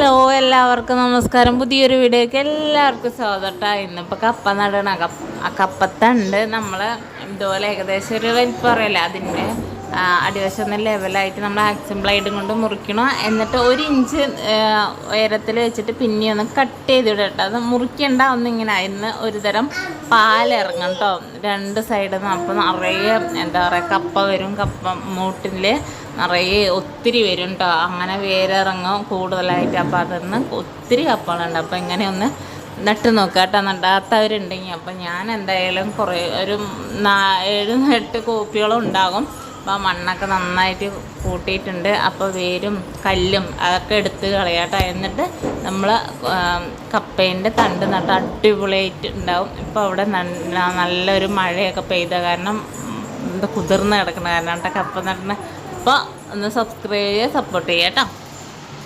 Hello എല്ലാവർക്കും നമസ്കാരം. പുതിയൊരു വീഡിയോക്ക് എല്ലാവർക്കും സ്വാഗതം ഇന്നിപ്പോൾ കപ്പ നടണ. കപ്പ കപ്പത്തണ്ട് നമ്മൾ ഇതുപോലെ ഏകദേശം ഒരു വലിപ്പം അറിയില്ല. അതിന്റെ അടിവശം ഒന്ന് ലെവലായിട്ട് നമ്മൾ ആക്സിൻ ബ്ലൈഡും കൊണ്ട് മുറിക്കണം. എന്നിട്ട് ഒരു ഇഞ്ച് ഉയരത്തിൽ വെച്ചിട്ട് പിന്നെ ഒന്ന് കട്ട് ചെയ്തിടും കേട്ടോ അത് മുറിക്കണ്ട ഒന്നിങ്ങനെ. ഇന്ന് ഒരു തരം പാലിറങ്ങും കേട്ടോ രണ്ട് സൈഡിൽ നിന്ന് അപ്പം നിറയെ എന്താ പറയുക കപ്പ വരും. കപ്പ മൂട്ടിൽ നിറയെ ഒത്തിരി വരും കേട്ടോ അങ്ങനെ വേരിറങ്ങും കൂടുതലായിട്ട്. അപ്പോൾ നിന്ന് ഒത്തിരി കപ്പകളുണ്ട്. അപ്പോൾ ഇങ്ങനെ ഒന്ന് നട്ട് നോക്കുക കേട്ടോ നടാത്തവരുണ്ടെങ്കിൽ അപ്പം ഞാൻ എന്തായാലും കുറേ ഒരു നാ ഏഴ് എട്ട് കോപ്പികളും ഉണ്ടാകും. അപ്പോൾ മണ്ണൊക്കെ നന്നായിട്ട് കൂട്ടിയിട്ടുണ്ട്. അപ്പോൾ വേരും കല്ലും അതൊക്കെ എടുത്ത് കളയാട്ടോ. എന്നിട്ട് നമ്മൾ കപ്പേന്റെ തണ്ട് നട്ട് അടിപൊളിയായിട്ട് ഉണ്ടാവും. ഇപ്പോൾ അവിടെ നല്ല നല്ലൊരു മഴയൊക്കെ പെയ്ത കാരണം എന്താ കുതിർന്ന് കിടക്കുന്ന കാരണം കേട്ടോ കപ്പ നടണ അപ്പോൾ ഒന്ന് സബ്സ്ക്രൈബ് ചെയ്യുക സപ്പോർട്ട് ചെയ്യാം കേട്ടോ